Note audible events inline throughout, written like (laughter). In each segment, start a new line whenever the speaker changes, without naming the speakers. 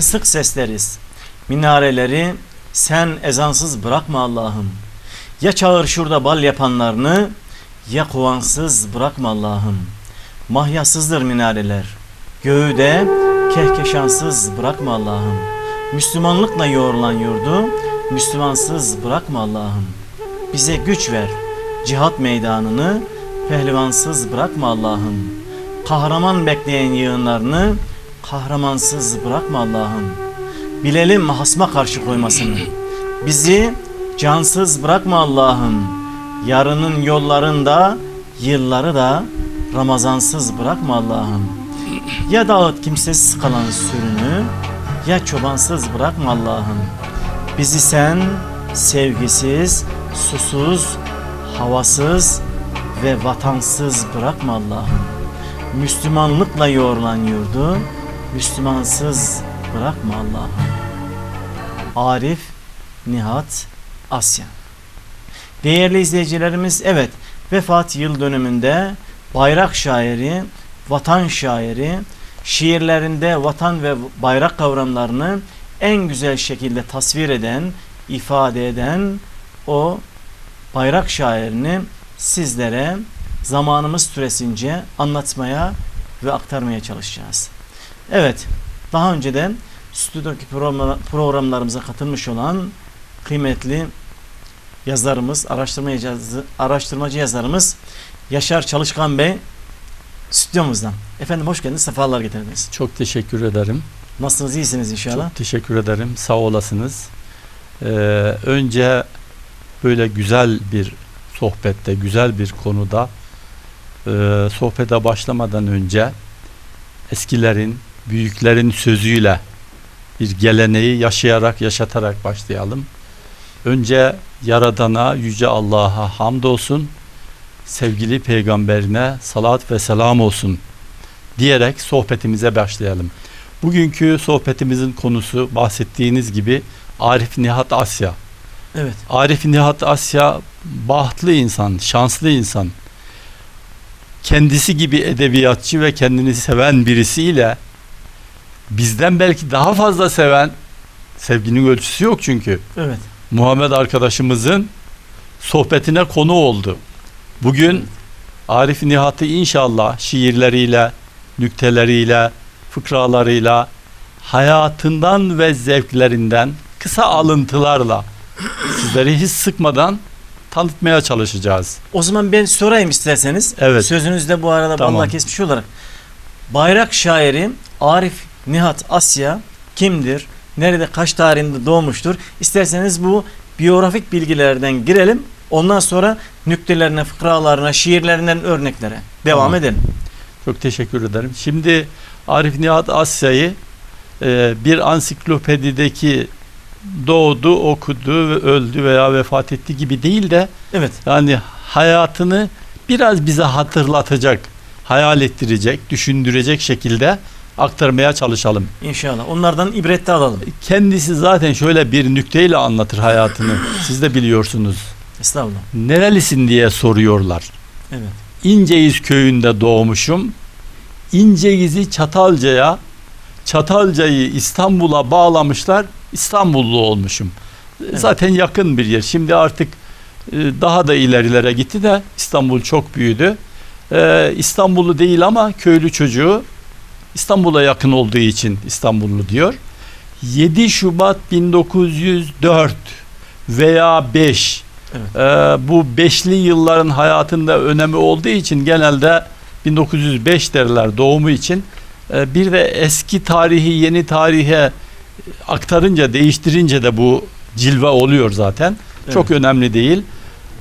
Kısık sesleriz. Minareleri sen ezansız bırakma Allah'ım. Ya çağır şurada bal yapanlarını ya kovansız bırakma Allah'ım. Mahyasızdır minareler. Göğü de kehkeşansız bırakma Allah'ım. Müslümanlıkla yoğrulan yurdu Müslümansız bırakma Allah'ım. Bize güç ver. Cihat meydanını pehlivansız bırakma Allah'ım. Kahraman bekleyen yığınlarını kahramansız bırakma Allah'ım. Bilelim hasma karşı koymasını. Bizi cansız bırakma Allah'ım. Yarının yollarında yılları da Ramazansız bırakma Allah'ım. Ya dağıt kimsesiz kalan sürünü ya çobansız bırakma Allah'ım. Bizi sen sevgisiz, susuz, havasız ve vatansız bırakma Allah'ım. Müslümanlıkla yoğrulan yurdu Müslümansız bırakma Allah'ım. Arif Nihat Asya Değerli izleyicilerimiz evet vefat yıl dönümünde bayrak şairi, vatan şairi, şiirlerinde vatan ve bayrak kavramlarını en güzel şekilde tasvir eden, ifade eden o bayrak şairini sizlere zamanımız süresince anlatmaya ve aktarmaya çalışacağız. Evet, daha önceden stüdyodaki program- programlarımıza katılmış olan kıymetli yazarımız, araştırma yazı, araştırmacı yazarımız Yaşar Çalışkan Bey stüdyomuzdan. Efendim hoş geldiniz, sefalar getirdiniz.
Çok teşekkür ederim.
Nasılsınız, iyisiniz inşallah?
Çok teşekkür ederim. Sağ olasınız. Ee, önce böyle güzel bir sohbette, güzel bir konuda e, sohbete başlamadan önce eskilerin, büyüklerin sözüyle bir geleneği yaşayarak, yaşatarak başlayalım. Önce Yaradan'a, Yüce Allah'a hamdolsun, sevgili peygamberine salat ve selam olsun diyerek sohbetimize başlayalım. Bugünkü sohbetimizin konusu bahsettiğiniz gibi Arif Nihat Asya.
Evet,
Arif Nihat Asya bahtlı insan, şanslı insan. Kendisi gibi edebiyatçı ve kendini seven birisiyle bizden belki daha fazla seven sevginin ölçüsü yok çünkü.
evet.
Muhammed arkadaşımızın sohbetine konu oldu. Bugün Arif Nihat'ı inşallah şiirleriyle, nükteleriyle, fıkralarıyla, hayatından ve zevklerinden kısa alıntılarla sizleri hiç sıkmadan tanıtmaya çalışacağız.
O zaman ben sorayım isterseniz.
Evet.
Sözünüzde bu arada
Tamam.
vallahi kesmiş olarak. Bayrak şairi Arif Nihat Asya kimdir? Nerede kaç tarihinde doğmuştur? İsterseniz bu biyografik bilgilerden girelim. Ondan sonra nüktelerine, fıkralarına, şiirlerinden örneklere devam
Tamam.
edelim.
Çok teşekkür ederim. Şimdi Arif Nihat Asya'yı e, bir ansiklopedideki doğdu, okudu, ve öldü veya vefat etti gibi değil de
Evet.
Yani hayatını biraz bize hatırlatacak, hayal ettirecek, düşündürecek şekilde aktarmaya çalışalım.
İnşallah. Onlardan ibret de alalım.
Kendisi zaten şöyle bir nükteyle anlatır hayatını. (clears throat) Siz de biliyorsunuz.
Estağfurullah.
Nerelisin diye soruyorlar.
Evet.
İnceyiz köyünde doğmuşum. İnceyiz'i Çatalca'ya, Çatalca'yı İstanbul'a bağlamışlar. İstanbullu olmuşum.
Evet.
Zaten yakın bir yer. Şimdi artık e, daha da ilerilere gitti de İstanbul çok büyüdü. Ee, İstanbullu değil ama köylü çocuğu İstanbul'a yakın olduğu için İstanbullu diyor. 7 Şubat 1904 veya 5
Evet.
ee, bu beşli yılların hayatında önemi olduğu için genelde 1905 derler doğumu için. Ee, bir de eski tarihi yeni tarihe aktarınca değiştirince de bu cilve oluyor zaten.
Evet.
Çok önemli değil.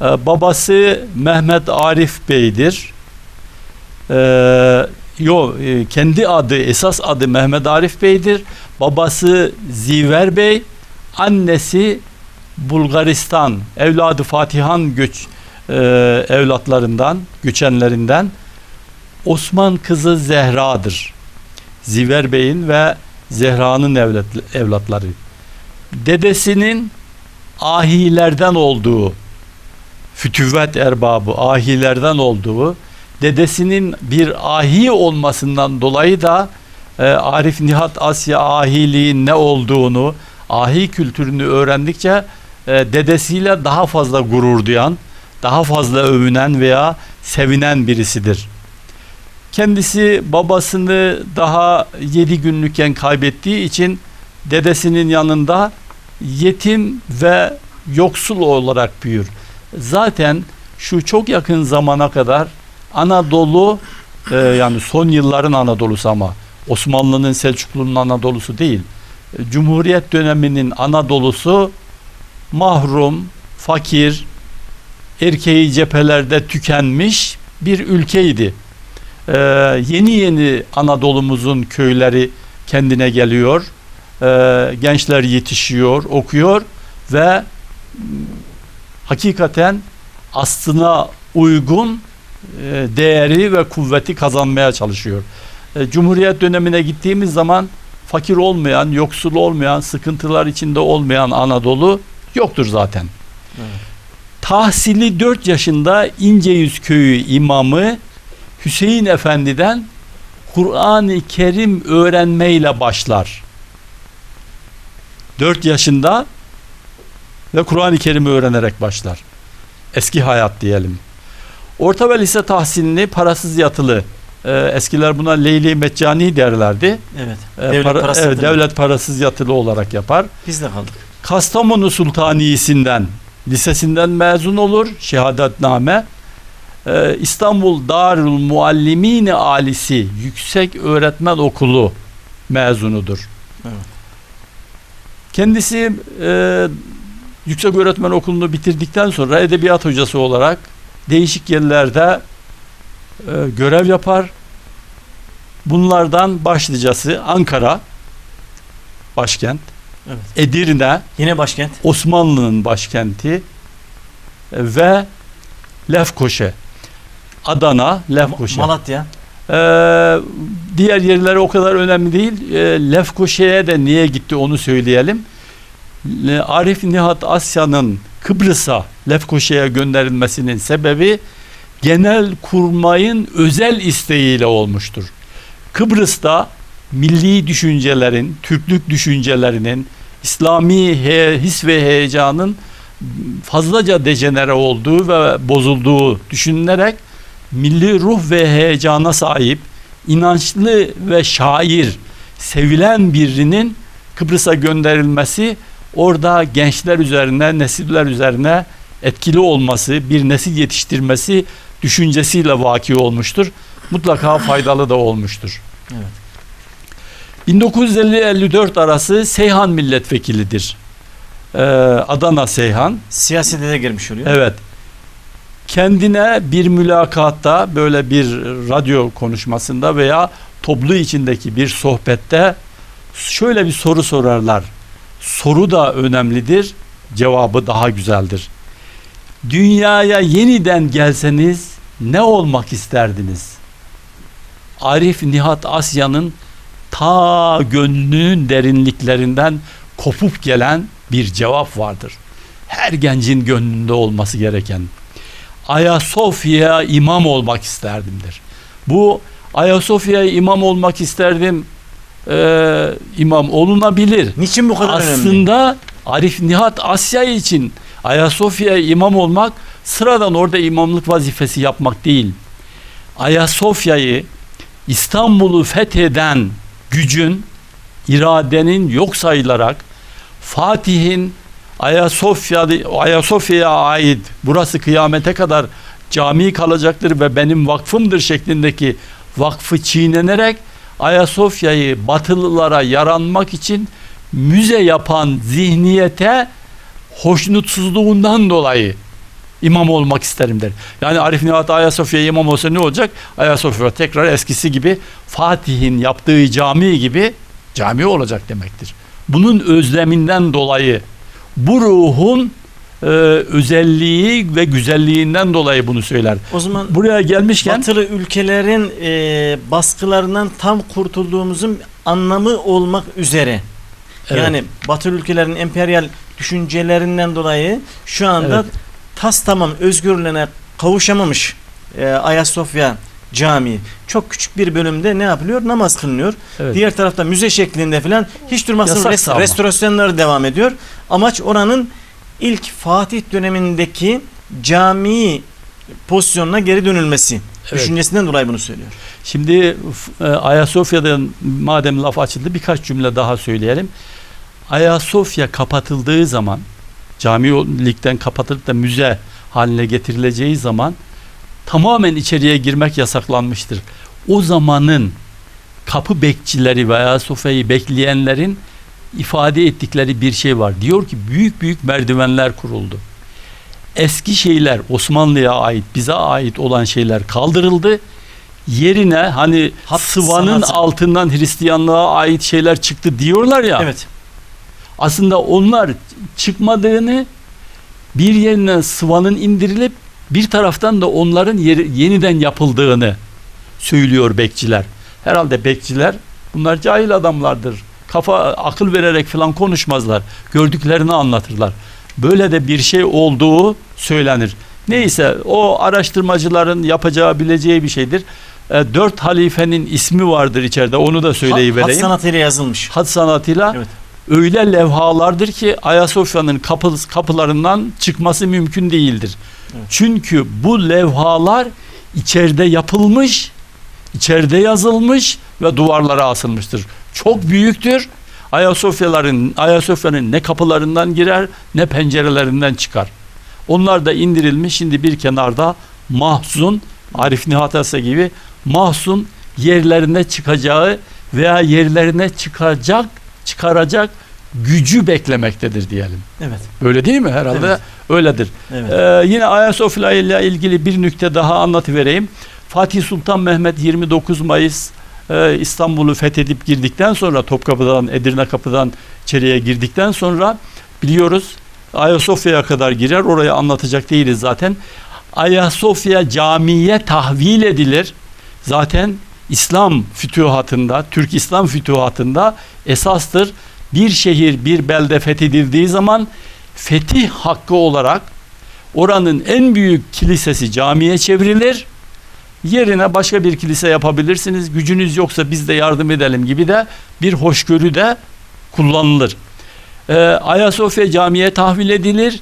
Ee, babası Mehmet Arif Bey'dir. Ee, yo e, kendi adı esas adı Mehmet Arif Bey'dir. Babası Ziver Bey, annesi Bulgaristan, evladı Fatihan göç e, evlatlarından, göçenlerinden Osman kızı Zehra'dır. Ziver Bey'in ve Zehra'nın evlat, evlatları. Dedesinin ahilerden olduğu, fütüvvet erbabı, ahilerden olduğu, dedesinin bir ahi olmasından dolayı da e, Arif Nihat Asya ahiliğin ne olduğunu, ahi kültürünü öğrendikçe e, dedesiyle daha fazla gurur duyan, daha fazla övünen veya sevinen birisidir. Kendisi babasını daha 7 günlükken kaybettiği için dedesinin yanında yetim ve yoksul olarak büyür. Zaten şu çok yakın zamana kadar Anadolu e, yani son yılların Anadolu'su ama Osmanlı'nın Selçuklu'nun Anadolu'su değil. E, Cumhuriyet döneminin Anadolu'su mahrum, fakir, erkeği cephelerde tükenmiş bir ülkeydi. Ee, yeni yeni Anadolu'muzun köyleri kendine geliyor. Ee, gençler yetişiyor, okuyor ve m, hakikaten aslına uygun değeri ve kuvveti kazanmaya çalışıyor. E, Cumhuriyet dönemine gittiğimiz zaman fakir olmayan, yoksul olmayan, sıkıntılar içinde olmayan Anadolu yoktur zaten.
Evet.
Tahsili 4 yaşında İnceyüz köyü imamı Hüseyin Efendi'den Kur'an-ı Kerim öğrenmeyle başlar. 4 yaşında ve Kur'an-ı Kerim'i öğrenerek başlar. Eski hayat diyelim. Orta ve lise tahsilini parasız yatılı e, eskiler buna Leyli Meccani derlerdi.
Evet.
E,
Devlet
para-
parası
evet, devlet parasız yatılı olarak yapar.
Biz de kaldık.
Kastamonu Sultaniyesi'nden lisesinden mezun olur şehadetname. Ee, İstanbul Darül Muallimine Alisi Yüksek Öğretmen Okulu mezunudur.
Evet.
Kendisi e, Yüksek Öğretmen Okulu'nu bitirdikten sonra edebiyat hocası olarak değişik yerlerde e, görev yapar. Bunlardan başlıcası Ankara başkent,
Evet.
Edirne,
Yine başkent.
Osmanlı'nın başkenti e, ve Lefkoşe. Adana, Lefkoşe.
Malatya.
Ee, diğer yerlere o kadar önemli değil. Ee, Lefkoşe'ye de niye gitti onu söyleyelim. Le- Arif Nihat Asya'nın Kıbrıs'a Lefkoşe'ye gönderilmesinin sebebi genel kurmayın özel isteğiyle olmuştur. Kıbrıs'ta milli düşüncelerin, Türklük düşüncelerinin, İslami he- his ve heyecanın fazlaca dejenere olduğu ve bozulduğu düşünülerek milli ruh ve heyecana sahip, inançlı ve şair, sevilen birinin Kıbrıs'a gönderilmesi orada gençler üzerine, nesiller üzerine etkili olması, bir nesil yetiştirmesi düşüncesiyle vaki olmuştur. Mutlaka faydalı da olmuştur.
Evet.
1950-54 arası Seyhan milletvekilidir. Ee, Adana Seyhan.
Siyasete de girmiş oluyor.
Evet. Kendine bir mülakatta böyle bir radyo konuşmasında veya toplu içindeki bir sohbette şöyle bir soru sorarlar. Soru da önemlidir, cevabı daha güzeldir. Dünyaya yeniden gelseniz ne olmak isterdiniz? Arif Nihat Asya'nın ta gönlünün derinliklerinden kopup gelen bir cevap vardır. Her gencin gönlünde olması gereken. Ayasofya imam olmak isterdimdir. Bu Ayasofya'ya imam olmak isterdim ee, imam olunabilir.
Niçin bu kadar önemli?
Aslında Arif Nihat Asya için Ayasofya'ya imam olmak sıradan orada imamlık vazifesi yapmak değil. Ayasofya'yı İstanbul'u fetheden gücün, iradenin yok sayılarak Fatih'in Ayasofya'ya ait burası kıyamete kadar cami kalacaktır ve benim vakfımdır şeklindeki vakfı çiğnenerek Ayasofya'yı batılılara yaranmak için müze yapan zihniyete hoşnutsuzluğundan dolayı imam olmak isterim der. Yani Arif Nihat Ayasofya imam olsa ne olacak? Ayasofya tekrar eskisi gibi Fatih'in yaptığı cami gibi cami olacak demektir. Bunun özleminden dolayı bu ruhun e, özelliği ve güzelliğinden dolayı bunu söyler.
O zaman
Buraya gelmişken
batılı ülkelerin e, baskılarından tam kurtulduğumuzun anlamı olmak üzere.
Evet.
Yani batılı ülkelerin emperyal düşüncelerinden dolayı şu anda
Evet.
tas tamam özgürlüğüne kavuşamamış e, Ayasofya cami. Çok küçük bir bölümde ne yapılıyor? Namaz kılınıyor.
Evet.
Diğer tarafta müze şeklinde falan hiç durmasın
Yasaksa
rest- restorasyonları devam ediyor. Amaç oranın ilk Fatih dönemindeki cami pozisyonuna geri dönülmesi.
Evet.
Düşüncesinden dolayı bunu söylüyor.
Şimdi e, Ayasofya'dan madem laf açıldı birkaç cümle daha söyleyelim. Ayasofya kapatıldığı zaman camilikten kapatılıp da müze haline getirileceği zaman tamamen içeriye girmek yasaklanmıştır. O zamanın kapı bekçileri ve Ayasofya'yı bekleyenlerin ifade ettikleri bir şey var. Diyor ki büyük büyük merdivenler kuruldu. Eski şeyler Osmanlı'ya ait, bize ait olan şeyler kaldırıldı. Yerine hani
Hat
sıvanın
sanatı.
altından Hristiyanlığa ait şeyler çıktı diyorlar ya.
Evet.
Aslında onlar çıkmadığını bir yerine sıvanın indirilip bir taraftan da onların yeri, yeniden yapıldığını söylüyor bekçiler. Herhalde bekçiler bunlar cahil adamlardır. Kafa akıl vererek falan konuşmazlar. Gördüklerini anlatırlar. Böyle de bir şey olduğu söylenir. Neyse o araştırmacıların yapacağı bileceği bir şeydir. E, dört halifenin ismi vardır içeride onu da
Hat,
söyleyivereyim.
hat sanatıyla yazılmış.
Hat sanatıyla
Evet.
öyle levhalardır ki Ayasofya'nın kapı, kapılarından çıkması mümkün değildir.
Evet.
Çünkü bu levhalar içeride yapılmış, içeride yazılmış ve duvarlara asılmıştır. Çok büyüktür. Ayasofyaların Ayasofya'nın ne kapılarından girer ne pencerelerinden çıkar. Onlar da indirilmiş şimdi bir kenarda mahzun Arif Nihat Asa gibi mahzun yerlerine çıkacağı veya yerlerine çıkacak çıkaracak gücü beklemektedir diyelim.
Evet.
Böyle değil mi herhalde?
Evet.
Öyledir.
Evet.
Ee, yine Ayasofya ile ilgili bir nükte daha anlatıvereyim. Fatih Sultan Mehmet 29 Mayıs e, İstanbul'u fethedip girdikten sonra Topkapı'dan, Edirne Kapı'dan içeriye girdikten sonra biliyoruz Ayasofya'ya kadar girer. Orayı anlatacak değiliz zaten. Ayasofya camiye tahvil edilir. Zaten İslam fütühatında, Türk İslam fütühatında esastır. Bir şehir, bir belde fethedildiği zaman fetih hakkı olarak oranın en büyük kilisesi camiye çevrilir. Yerine başka bir kilise yapabilirsiniz. Gücünüz yoksa biz de yardım edelim gibi de bir hoşgörü de kullanılır. Ee, Ayasofya camiye tahvil edilir.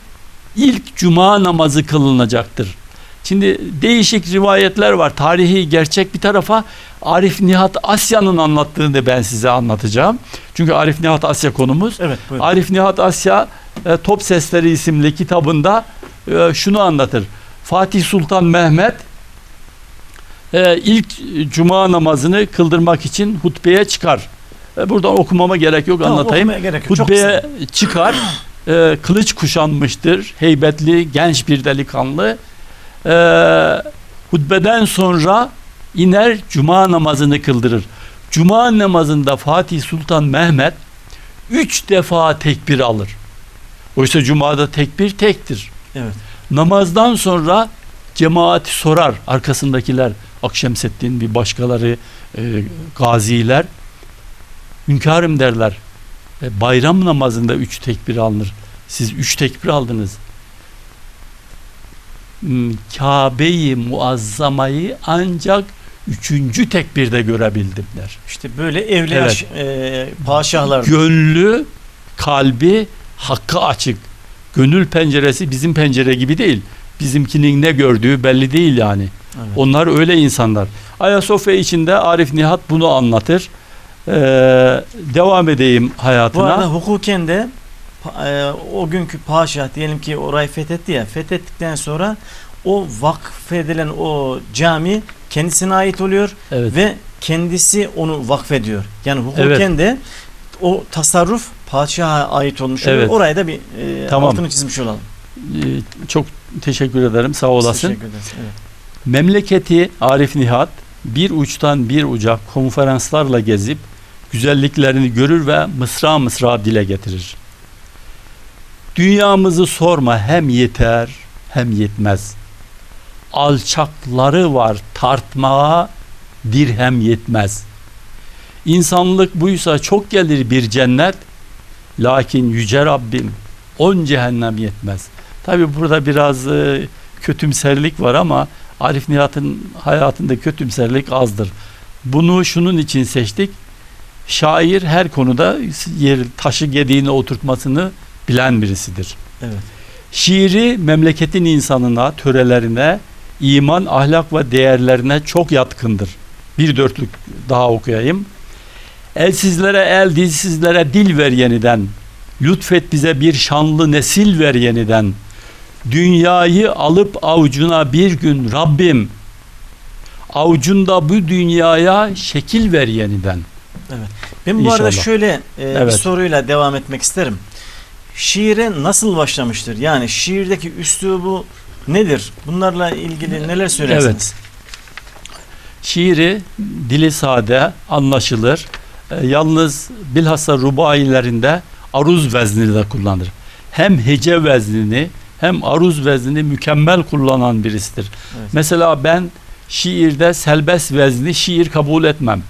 İlk cuma namazı kılınacaktır. Şimdi değişik rivayetler var. Tarihi gerçek bir tarafa Arif Nihat Asya'nın anlattığını ben size anlatacağım. Çünkü Arif Nihat Asya konumuz.
Evet. Buyurun.
Arif Nihat Asya e, Top Sesleri isimli kitabında e, şunu anlatır. Fatih Sultan Mehmet e, ilk cuma namazını kıldırmak için hutbeye çıkar. E, buradan okumama gerek yok
Tamam,
anlatayım.
gerek yok.
Hutbeye çıkar. E, kılıç kuşanmıştır. Heybetli genç bir delikanlı. E, hutbeden sonra iner cuma namazını kıldırır. Cuma namazında Fatih Sultan Mehmet üç defa tekbir alır. Oysa cumada tekbir tektir.
Evet.
Namazdan sonra cemaati sorar arkasındakiler Akşemseddin bir başkaları e, gaziler hünkârım derler. E, bayram namazında üç tekbir alınır. Siz üç tekbir aldınız. Hmm, Kabe-i Muazzama'yı ancak üçüncü tekbirde görebildim der.
İşte böyle evliya
Evet.
e, padişahlar.
Gönlü, kalbi hakkı açık. Gönül penceresi bizim pencere gibi değil. Bizimkinin ne gördüğü belli değil yani.
Evet.
Onlar öyle insanlar. Ayasofya içinde Arif Nihat bunu anlatır. Ee, devam edeyim hayatına.
Bu arada hukuken de e, o günkü paşa diyelim ki orayı fethetti ya fethettikten sonra o vakfedilen o cami kendisine ait oluyor
evet.
ve kendisi onu vakfediyor. Yani hukuken de o tasarruf padişaha ait olmuş oluyor.
Evet.
Orayı da bir e,
Tamam.
altını çizmiş olalım.
Ee, çok teşekkür ederim. Sağ olasın.
teşekkür ederiz. Evet.
Memleketi Arif Nihat bir uçtan bir uca konferanslarla gezip güzelliklerini görür ve mısra mısra dile getirir. Dünyamızı sorma hem yeter hem yetmez. Alçakları var tartmaya dirhem yetmez. İnsanlık buysa çok gelir bir cennet lakin yüce Rabbim on cehennem yetmez. Tabi burada biraz e, kötümserlik var ama Arif Nihat'ın hayatında kötümserlik azdır. Bunu şunun için seçtik. Şair her konuda yer taşı gediğine oturtmasını bilen birisidir.
Evet.
Şiiri memleketin insanına, törelerine, iman, ahlak ve değerlerine çok yatkındır. Bir dörtlük daha okuyayım. Elsizlere el, dilsizlere dil ver yeniden. Lütfet bize bir şanlı nesil ver yeniden. Dünyayı alıp avucuna bir gün Rabbim avucunda bu dünyaya şekil ver yeniden.
Ben bu arada
İnşallah.
şöyle e, bir
Evet.
soruyla devam etmek isterim. Şiire nasıl başlamıştır? Yani şiirdeki üslubu nedir? Bunlarla ilgili neler söylersiniz?
Şiiri dili sade, anlaşılır. E, yalnız bilhassa rubailerinde aruz veznini de kullanır. Hem hece veznini hem aruz veznini mükemmel kullanan birisidir.
Evet.
Mesela ben şiirde selbest vezni şiir kabul etmem.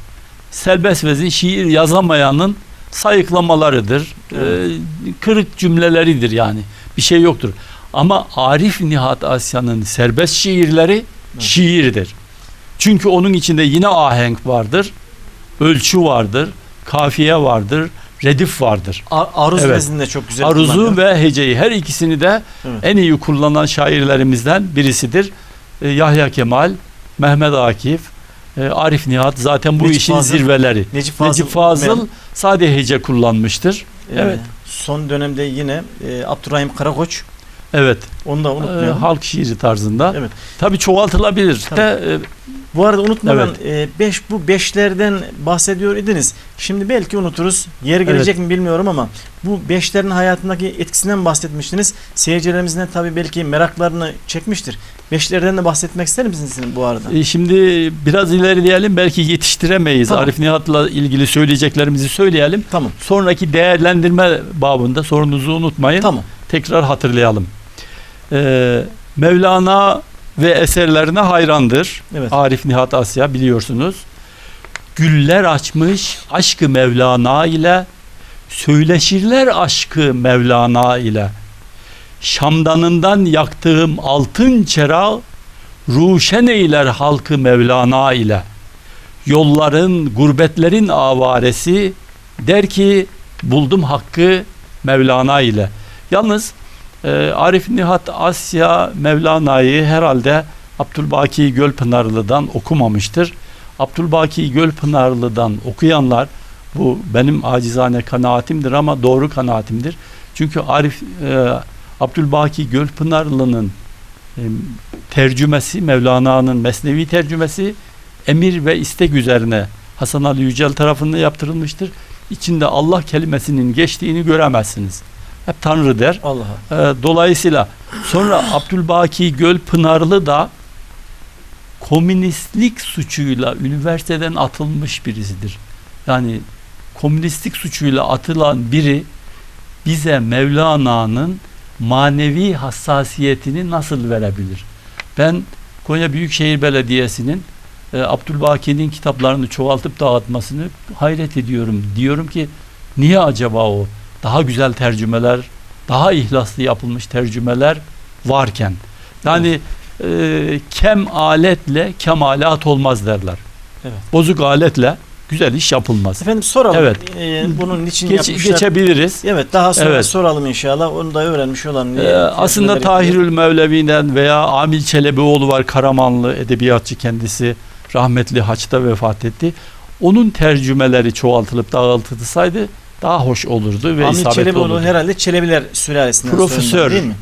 Selbest vezin şiir yazamayanın sayıklamalarıdır.
Evet.
E, kırık cümleleridir yani. Bir şey yoktur. Ama Arif Nihat Asya'nın serbest şiirleri
Evet.
şiirdir. Çünkü onun içinde yine ahenk vardır, ölçü vardır, kafiye vardır, redif vardır.
A- aruz
Evet.
veznini de çok güzel
Aruzu
kullanıyor.
ve heceyi her ikisini de
Evet.
en iyi kullanan şairlerimizden birisidir. Ee, Yahya Kemal, Mehmet Akif, e, Arif Nihat zaten bu
Necip
işin
Fazıl,
zirveleri.
Necip Fazıl,
Necip Fazıl sade hece kullanmıştır.
e,
evet.
Son dönemde yine e, Abdurrahim Karakoç.
Evet.
Onu da
e,
unutmayalım.
halk şiiri tarzında.
Evet.
Tabii çoğaltılabilir.
Tabii.
De, e,
Bu arada unutmadan e, beş, bu beşlerden bahsediyor idiniz. Şimdi belki unuturuz. Yeri gelecek mi bilmiyorum ama bu beşlerin hayatındaki etkisinden bahsetmiştiniz. Seyircilerimizin de tabii belki meraklarını çekmiştir. Beşlerden de bahsetmek ister misiniz bu arada?
E, Şimdi biraz ilerleyelim belki yetiştiremeyiz.
Tamam.
Arif Nihat'la ilgili söyleyeceklerimizi söyleyelim.
Tamam.
Sonraki değerlendirme babında sorunuzu unutmayın.
Tamam.
Tekrar hatırlayalım. Ee, Mevlana ve eserlerine hayrandır.
Evet.
Arif Nihat Asya biliyorsunuz. Güller açmış aşkı Mevlana ile söyleşirler aşkı Mevlana ile. Şamdanından yaktığım altın çırağı ruşen eyler halkı Mevlana ile. Yolların, gurbetlerin avaresi der ki buldum hakkı Mevlana ile. Yalnız e, Arif Nihat Asya Mevlana'yı herhalde Abdülbaki Gölpınarlı'dan okumamıştır. Abdülbaki Gölpınarlı'dan okuyanlar bu benim acizane kanaatimdir ama doğru kanaatimdir. Çünkü Arif e, Abdülbaki Gölpınarlı'nın e, tercümesi Mevlana'nın Mesnevi tercümesi emir ve istek üzerine Hasan Ali Yücel tarafından yaptırılmıştır. İçinde Allah kelimesinin geçtiğini göremezsiniz. Hep Tanrı der.
Allah'a.
Ee, dolayısıyla sonra Abdülbaki Gölpınarlı da komünistlik suçuyla üniversiteden atılmış birisidir. Yani komünistlik suçuyla atılan biri bize Mevlana'nın manevi hassasiyetini nasıl verebilir? Ben Konya Büyükşehir Belediyesi'nin e, Abdülbaki'nin kitaplarını çoğaltıp dağıtmasını hayret ediyorum. Diyorum ki niye acaba o? Daha güzel tercümeler, daha ihlaslı yapılmış tercümeler varken. Yani e, kem aletle kemalat olmaz derler.
Evet.
Bozuk aletle güzel iş yapılmaz.
Efendim soralım.
Evet.
E, bunun için
Geç,
yapmışlar.
geçebiliriz.
Evet daha sonra
Evet.
soralım inşallah. Onu da öğrenmiş.
Ee,
Niye
aslında Tahirül Mevlevi'den veya Amil Çelebioğlu var Karamanlı edebiyatçı kendisi rahmetli Haç'ta vefat etti. Onun tercümeleri çoğaltılıp dağıtılsaydı daha hoş olurdu ve
Amil
isabetli
Çelebioğlu
olurdu.
herhalde Çelebiler sülalesinden
Profesör.
değil mi?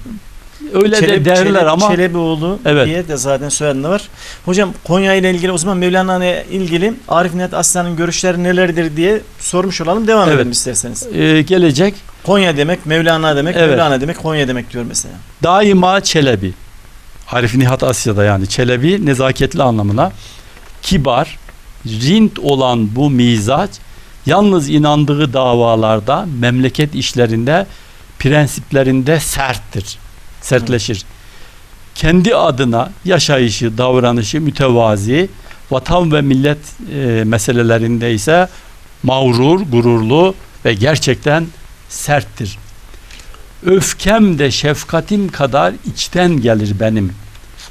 Öyle de
Çelebi-
derler
Çelebi-
ama
Çelebioğlu
Evet.
diye de zaten soyadında var. Hocam Konya ile ilgili o zaman Mevlana ile ilgili Arif Nihat Aslan'ın görüşleri nelerdir diye sormuş olalım. Devam
Evet.
edelim isterseniz.
e, gelecek
Konya demek, Mevlana demek,
Evet.
Mevlana demek, Konya demek diyor mesela.
daima Çelebi. Arif Nihat Asya'da yani Çelebi nezaketli anlamına kibar, rint olan bu mizaç yalnız inandığı davalarda, memleket işlerinde, prensiplerinde serttir. Sertleşir. Kendi adına yaşayışı, davranışı mütevazi, vatan ve millet e, meselelerinde ise mağrur, gururlu ve gerçekten serttir. Öfkem de şefkatim kadar içten gelir benim.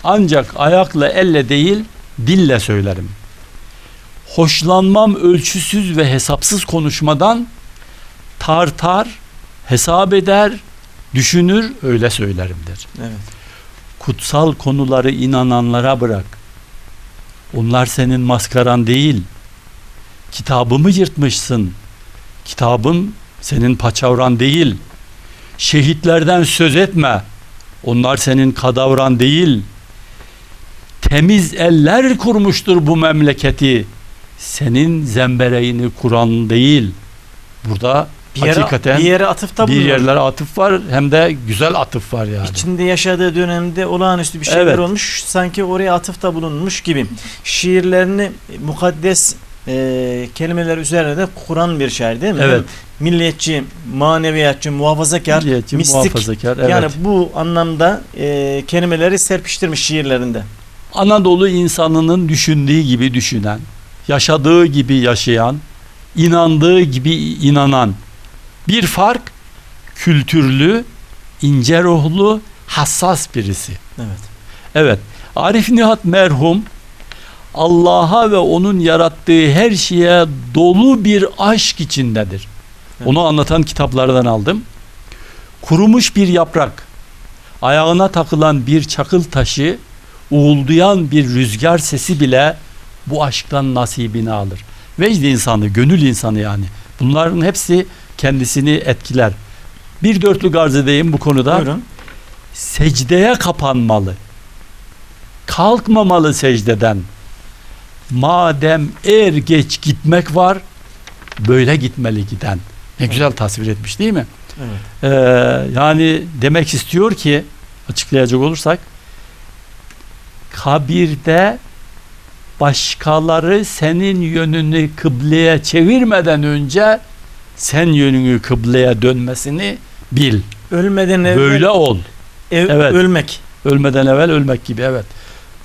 Ancak ayakla elle değil dille söylerim. Hoşlanmam ölçüsüz ve hesapsız konuşmadan tartar, hesap eder, düşünür öyle söylerimdir.
Evet.
Kutsal konuları inananlara bırak. Onlar senin maskaran değil. Kitabımı yırtmışsın. Kitabım senin paçavran değil. Şehitlerden söz etme. Onlar senin kadavran değil. Temiz eller kurmuştur bu memleketi. Senin zembereğini kuran değil. Burada
Bir yere,
hakikaten
bir yere atıfta
bir
bulunuyor.
yerlere atıf var hem de güzel atıf var yani.
İçinde yaşadığı dönemde olağanüstü bir şeyler
Evet.
olmuş. Sanki oraya atıfta bulunmuş gibi. Şiirlerini mukaddes e, kelimeler üzerine de kuran bir şair değil mi?
Evet.
Hem Milliyetçi, maneviyatçı, muhafazakar,
Milliyetçi,
mistik.
muhafazakar. Evet.
Yani bu anlamda e, kelimeleri serpiştirmiş şiirlerinde.
Anadolu insanının düşündüğü gibi düşünen, yaşadığı gibi yaşayan, inandığı gibi inanan. Bir fark kültürlü, ince ruhlu, hassas birisi.
Evet.
Evet. Arif Nihat merhum Allah'a ve onun yarattığı her şeye dolu bir aşk içindedir.
Evet.
Onu anlatan kitaplardan aldım. Kurumuş bir yaprak, ayağına takılan bir çakıl taşı, uğulduyan bir rüzgar sesi bile bu aşktan nasibini alır. Vecd insanı, gönül insanı yani. Bunların hepsi kendisini etkiler. Bir dörtlük arz edeyim bu konuda
Buyurun.
secdeye kapanmalı. Kalkmamalı secdeden. Madem er geç gitmek var, böyle gitmeli giden. Ne güzel tasvir etmiş değil mi?
Evet.
Ee, yani demek istiyor ki açıklayacak olursak kabirde başkaları senin yönünü kıbleye çevirmeden önce sen yönünü kıbleye dönmesini bil.
Ölmeden evvel
Böyle ol.
ev-
Evet.
ölmek.
Ölmeden evvel ölmek gibi evet.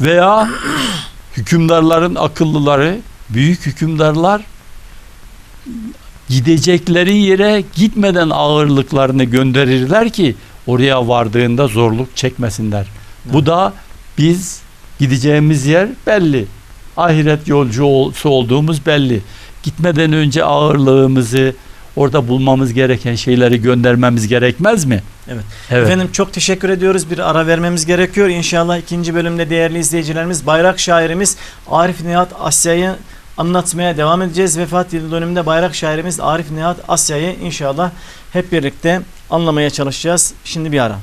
Veya (clears throat) hükümdarların akıllıları, büyük hükümdarlar gidecekleri yere gitmeden ağırlıklarını gönderirler ki oraya vardığında zorluk çekmesinler. Bu
Evet.
da biz gideceğimiz yer belli. Ahiret yolcusu olduğumuz belli. Gitmeden önce ağırlığımızı orada bulmamız gereken şeyleri göndermemiz gerekmez mi?
Evet.
Evet.
Efendim çok teşekkür ediyoruz. Bir ara vermemiz gerekiyor. İnşallah ikinci bölümde değerli izleyicilerimiz bayrak şairimiz Arif Nihat Asya'yı anlatmaya devam edeceğiz. Vefat yıl dönümünde bayrak şairimiz Arif Nihat Asya'yı inşallah hep birlikte anlamaya çalışacağız. Şimdi bir ara.